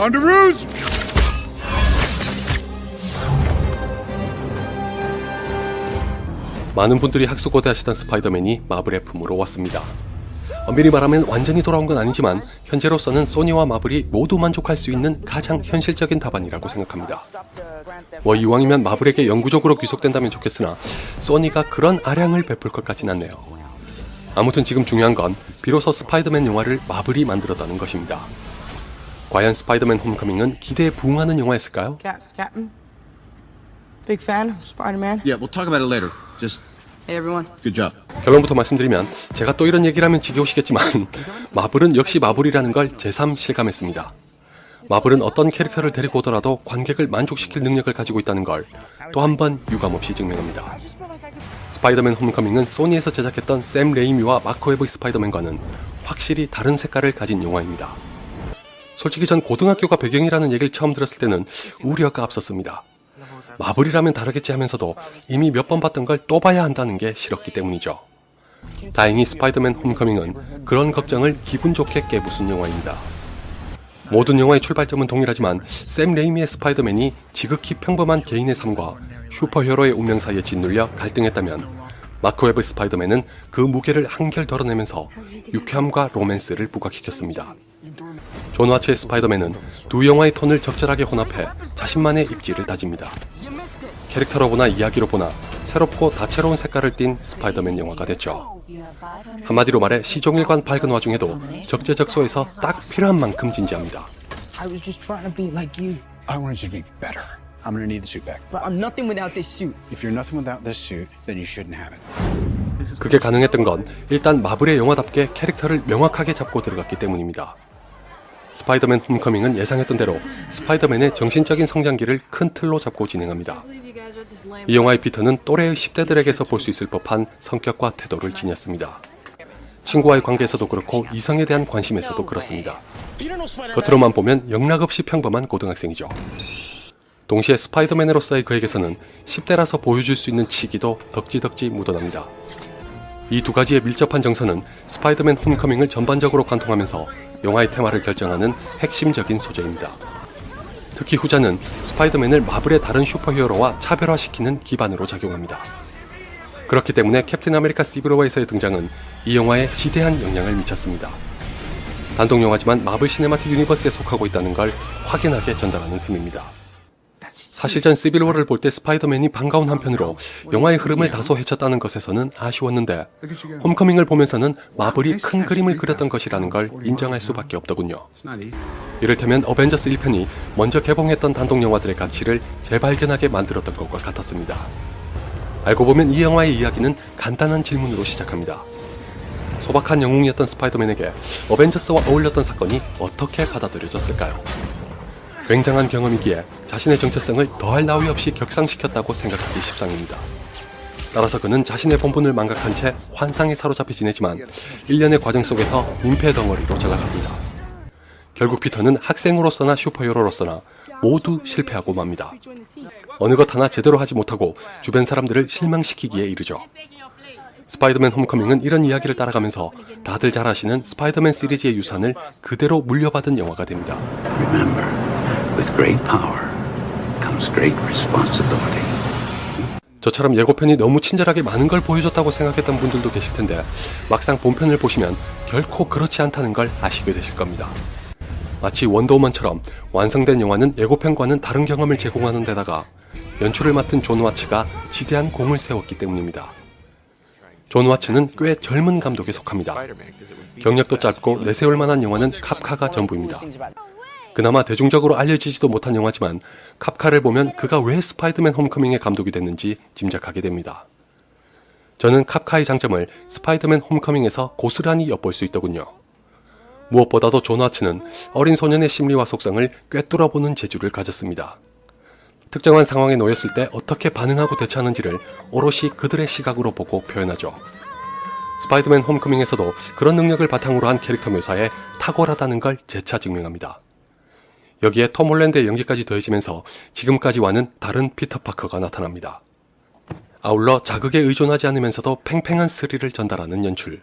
Underoos! 많은 분들이 학수고대 하시던 스파이더맨이 마블의 품으로 왔습니다. 엄밀히 말하면 완전히 돌아온 건 아니지만 현재로서는 소니와 마블이 모두 만족할 수 있는 가장 현실적인 답안이라고 생각합니다. 뭐 이왕이면 마블에게 영구적으로 귀속된다면 좋겠으나 소니가 그런 아량을 베풀 것 같진 않네요. 아무튼 지금 중요한 건 비로소 스파이더맨 영화를 마블이 만들었다는 것입니다. 과연 스파이더맨 홈커밍은 기대에 부응하는 영화였을까요? Cap, Captain. Big fan of Spider-Man. Yeah, we'll talk about it later. Just Hey everyone. good job. 결론부터 말씀드리면 제가 또 이런 얘기를 하면 지겨우시겠지만 마블은 역시 마블이라는 걸 제삼 실감했습니다. 마블은 어떤 캐릭터를 데리고 오더라도 관객을 만족시킬 능력을 가지고 있다는 걸 또 한 번 유감없이 증명합니다. 스파이더맨 홈커밍은 소니에서 제작했던 샘 레이미와 마코 웨브 스파이더맨과는 확실히 다른 색깔을 가진 영화입니다. 솔직히 전 고등학교가 배경이라는 얘기를 처음 들었을 때는 우려가 앞섰습니다. 마블이라면 다르겠지 하면서도 이미 몇 번 봤던 걸 또 봐야 한다는 게 싫었기 때문이죠. 다행히 스파이더맨 홈커밍은 그런 걱정을 기분 좋게 깨부순 영화입니다. 모든 영화의 출발점은 동일하지만 샘 레이미의 스파이더맨이 지극히 평범한 개인의 삶과 슈퍼히어로의 운명 사이에 짓눌려 갈등했다면 마크 웨브 스파이더맨은 그 무게를 한결 덜어내면서 유쾌함과 로맨스를 부각시켰습니다. 존 와츠의 스파이더맨은 두 영화의 톤을 적절하게 혼합해 자신만의 입지를 다집니다. 캐릭터로 보나 이야기로 보나 새롭고 다채로운 색깔을 띤 스파이더맨 영화가 됐죠. 한마디로 말해 시종일관 밝은 와중에도 적재적소에서 딱 필요한 만큼 진지합니다. I was just trying to be like you, I wanted you to be better. I'm gonna need the suit back. but I'm nothing without this suit. If you're nothing without this suit, then you shouldn't have it. 그게 가능했던 건 일단 마블의 영화답게 캐릭터를 명확하게 잡고 들어갔기 때문입니다. 스파이더맨 홈커밍은 예상했던 대로 스파이더맨의 정신적인 성장기를 큰 틀로 잡고 진행합니다. 이 영화의 피터는 또래의 10대들에게서 볼 수 있을 법한 성격과 태도를 지녔습니다. 친구와의 관계에서도 그렇고 이성에 대한 관심에서도 그렇습니다. 겉으로만 보면 영락없이 평범한 고등학생이죠. 동시에 스파이더맨으로서의 그에게서는 10대라서 보여줄 수 있는 치기도 덕지덕지 묻어납니다. 이 두 가지의 밀접한 정서는 스파이더맨 홈커밍을 전반적으로 관통하면서 영화의 테마를 결정하는 핵심적인 소재입니다. 특히 후자는 스파이더맨을 마블의 다른 슈퍼히어로와 차별화시키는 기반으로 작용합니다. 그렇기 때문에 캡틴 아메리카 시브로와에서의 등장은 이 영화에 지대한 영향을 미쳤습니다. 단독 영화지만 마블 시네마틱 유니버스에 속하고 있다는 걸 확연하게 전달하는 셈입니다. 사실 전 시빌워를 볼 때 스파이더맨이 반가운 한편으로 영화의 흐름을 다소 해쳤다는 것에서는 아쉬웠는데 홈커밍을 보면서는 마블이 큰 그림을 그렸던 것이라는 걸 인정할 수밖에 없더군요. 이를테면 어벤져스 1편이 먼저 개봉했던 단독 영화들의 가치를 재발견하게 만들었던 것과 같았습니다. 알고 보면 이 영화의 이야기는 간단한 질문으로 시작합니다. 소박한 영웅이었던 스파이더맨에게 어벤져스와 어울렸던 사건이 어떻게 받아들여졌을까요? 굉장한 경험이기에 자신의 정체성을 더할 나위 없이 격상시켰다고 생각하기 십상입니다. 따라서 그는 자신의 본분을 망각한 채 환상에 사로잡혀 지내지만 일련의 과정 속에서 민폐 덩어리로 전락합니다. 결국 피터는 학생으로서나 슈퍼히어로로서나 모두 실패하고 맙니다. 어느 것 하나 제대로 하지 못하고 주변 사람들을 실망시키기에 이르죠. 스파이더맨 홈커밍은 이런 이야기를 따라가면서 다들 잘 아시는 스파이더맨 시리즈의 유산을 그대로 물려받은 영화가 됩니다. With great power comes great responsibility. 저처럼 예고편이 너무 친절하게 많은 걸 보여줬다고 생각했던 분들도 계실 텐데 막상 본편을 보시면 결코 그렇지 않다는 걸 아시게 되실 겁니다. 마치 원더우먼처럼 완성된 영화는 예고편과는 다른 경험을 제공하는 데다가 연출을 맡은 존 와츠가 지대한 공을 세웠기 때문입니다. 존 와츠는 꽤 젊은 감독에 속합니다. 경력도 짧고 내세울 만한 영화는 캅카가 전부입니다. 그나마 대중적으로 알려지지도 못한 영화지만 캅카를 보면 그가 왜 스파이더맨 홈커밍의 감독이 됐는지 짐작하게 됩니다. 저는 캅카의 장점을 스파이더맨 홈커밍에서 고스란히 엿볼 수 있더군요. 무엇보다도 존 와츠는 어린 소년의 심리와 속성을 꿰뚫어보는 재주를 가졌습니다. 특정한 상황에 놓였을 때 어떻게 반응하고 대처하는지를 오롯이 그들의 시각으로 보고 표현하죠. 스파이더맨 홈커밍에서도 그런 능력을 바탕으로 한 캐릭터 묘사에 탁월하다는 걸 재차 증명합니다. 여기에 톰 홀랜드의 연기까지 더해지면서 지금까지와는 다른 피터 파커가 나타납니다. 아울러 자극에 의존하지 않으면서도 팽팽한 스릴을 전달하는 연출,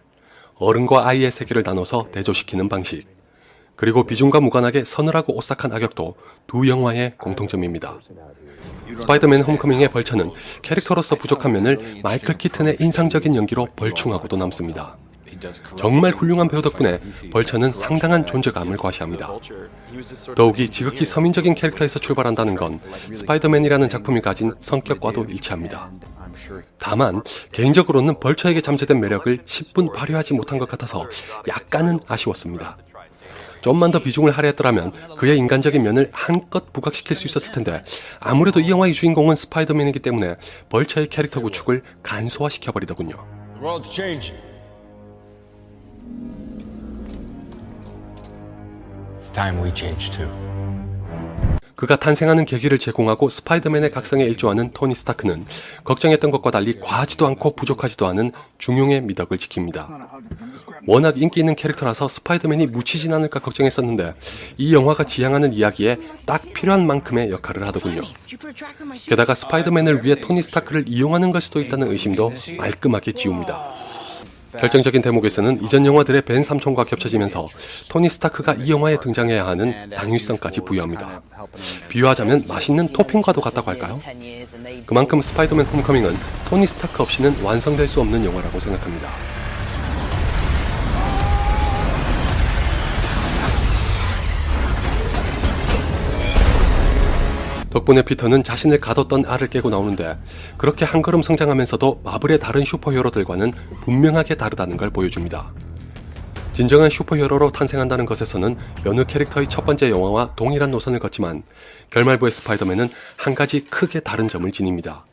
어른과 아이의 세계를 나눠서 대조시키는 방식, 그리고 비중과 무관하게 서늘하고 오싹한 악역도 두 영화의 공통점입니다. 스파이더맨 홈커밍의 벌처는 캐릭터로서 부족한 면을 마이클 키튼의 인상적인 연기로 벌충하고도 남습니다. 정말 훌륭한 배우 덕분에 벌처는 상당한 존재감을 과시합니다. 더욱이 지극히 서민적인 캐릭터에서 출발한다는 건 스파이더맨이라는 작품이 가진 성격과도 일치합니다. 다만 개인적으로는 벌처에게 잠재된 매력을 10분 발휘하지 못한 것 같아서 약간은 아쉬웠습니다. 좀만 더 비중을 할애했더라면 그의 인간적인 면을 한껏 부각시킬 수 있었을 텐데 아무래도 이 영화의 주인공은 스파이더맨이기 때문에 벌처의 캐릭터 구축을 간소화시켜 버리더군요. 그가 탄생하는 계기를 제공하고 스파이더맨의 각성에 일조하는 토니 스타크는 걱정했던 것과 달리 과하지도 않고 부족하지도 않은 중용의 미덕을 지킵니다. 워낙 인기 있는 캐릭터라서 스파이더맨이 묻히진 않을까 걱정했었는데 이 영화가 지향하는 이야기에 딱 필요한 만큼의 역할을 하더군요. 게다가 스파이더맨을 위해 토니 스타크를 이용하는 걸 수도 있다는 의심도 말끔하게 지웁니다. 결정적인 대목에서는 이전 영화들의 벤 삼촌과 겹쳐지면서 토니 스타크가 이 영화에 등장해야 하는 당위성까지 부여합니다. 비유하자면 맛있는 토핑과도 같다고 할까요? 그만큼 스파이더맨 홈커밍은 토니 스타크 없이는 완성될 수 없는 영화라고 생각합니다. 덕분에 피터는 자신을 가뒀던 알을 깨고 나오는데 그렇게 한 걸음 성장하면서도 마블의 다른 슈퍼히어로들과는 분명하게 다르다는 걸 보여줍니다. 진정한 슈퍼히어로로 탄생한다는 것에서는 여느 캐릭터의 첫 번째 영화와 동일한 노선을 걷지만 결말부의 스파이더맨은 한 가지 크게 다른 점을 지닙니다.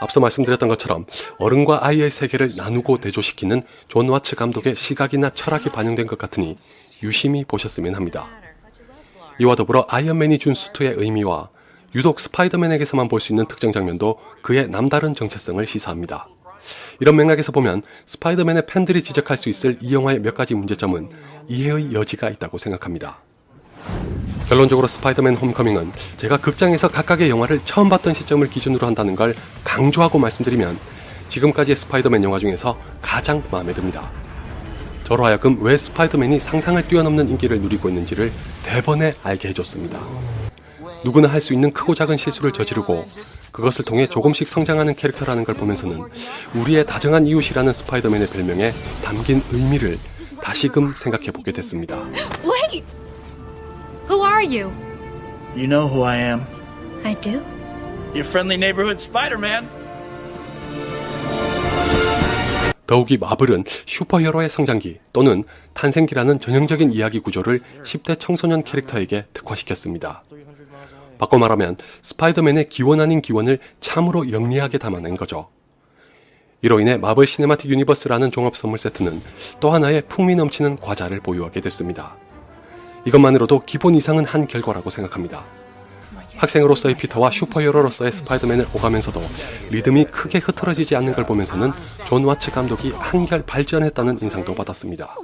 앞서 말씀드렸던 것처럼 어른과 아이의 세계를 나누고 대조시키는 존 와츠 감독의 시각이나 철학이 반영된 것 같으니 유심히 보셨으면 합니다. 이와 더불어 아이언맨이 준 수트의 의미와 유독 스파이더맨에게서만 볼 수 있는 특정 장면도 그의 남다른 정체성을 시사합니다. 이런 맥락에서 보면 스파이더맨의 팬들이 지적할 수 있을 이 영화의 몇 가지 문제점은 이해의 여지가 있다고 생각합니다. 결론적으로 스파이더맨 홈커밍은 제가 극장에서 각각의 영화를 처음 봤던 시점을 기준으로 한다는 걸 강조하고 말씀드리면 지금까지의 스파이더맨 영화 중에서 가장 마음에 듭니다. 저로 하여금 왜 스파이더맨이 상상을 뛰어넘는 인기를 누리고 있는지를 대번에 알게 해줬습니다. 누구나 할 수 있는 크고 작은 실수를 저지르고 그것을 통해 조금씩 성장하는 캐릭터라는 걸 보면서는 우리의 다정한 이웃이라는 스파이더맨의 별명에 담긴 의미를 다시금 생각해 보게 됐습니다. Wait! Who are you? You know who I am. I do? Your friendly neighborhood Spider-Man. 더욱이 마블은 슈퍼히어로의 성장기 또는 탄생기라는 전형적인 이야기 구조를 10대 청소년 캐릭터에게 특화시켰습니다. 바꿔 말하면 스파이더맨의 기원 아닌 기원을 참으로 영리하게 담아낸 거죠. 이로 인해 마블 시네마틱 유니버스라는 종합 선물 세트는 또 하나의 풍미 넘치는 과자를 보유하게 됐습니다. 이것만으로도 기본 이상은 한 결과라고 생각합니다. 학생으로서의 피터와 슈퍼히어로로서의 스파이더맨을 오가면서도 리듬이 크게 흐트러지지 않는 걸 보면서는 존 와츠 감독이 한결 발전했다는 인상도 받았습니다.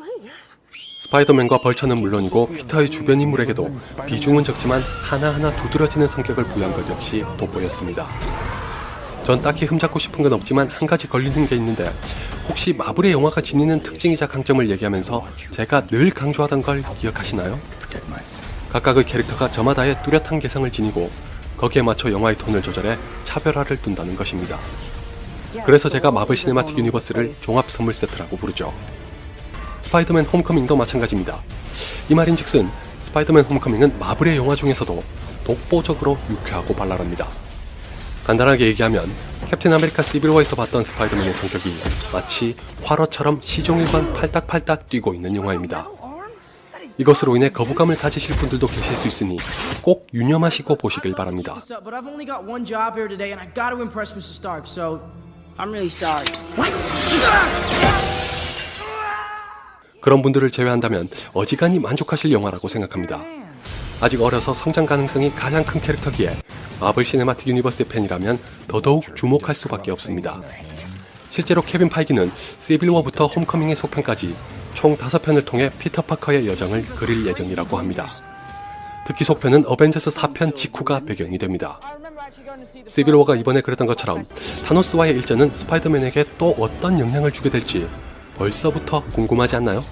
스파이더맨과 벌처는 물론이고 피터의 주변 인물에게도 비중은 적지만 하나하나 두드러지는 성격을 부여한 것 역시 돋보였습니다. 전 딱히 흠잡고 싶은 건 없지만 한 가지 걸리는 게 있는데 혹시 마블의 영화가 지니는 특징이자 강점을 얘기하면서 제가 늘 강조하던 걸 기억하시나요? 각각의 캐릭터가 저마다의 뚜렷한 개성을 지니고 거기에 맞춰 영화의 톤을 조절해 차별화를 둔다는 것입니다. 그래서 제가 마블 시네마틱 유니버스를 종합 선물 세트라고 부르죠. 스파이더맨 홈커밍도 마찬가지입니다. 이 말인즉슨 스파이더맨 홈커밍은 마블의 영화 중에서도 독보적으로 유쾌하고 발랄합니다. 간단하게 얘기하면 캡틴 아메리카 시빌워에서 봤던 스파이더맨의 성격이 마치 화로처럼 시종일관 팔딱팔딱 뛰고 있는 영화입니다. 이것으로 인해 거부감을 가지실 분들도 계실 수 있으니 꼭 유념하시고 보시길 바랍니다. I'm really sorry. 그런 분들을 제외한다면 어지간히 만족하실 영화라고 생각합니다. 아직 어려서 성장 가능성이 가장 큰 캐릭터기에 마블 시네마틱 유니버스의 팬이라면 더더욱 주목할 수밖에 없습니다. 실제로 케빈 파이기는 시빌워부터 홈커밍의 속편까지 총 5편을 통해 피터 파커의 여정을 그릴 예정이라고 합니다. 특히 속편은 어벤져스 4편 직후가 배경이 됩니다. 시빌워가 이번에 그랬던 것처럼 타노스와의 일전은 스파이더맨에게 또 어떤 영향을 주게 될지 벌써부터 궁금하지 않나요?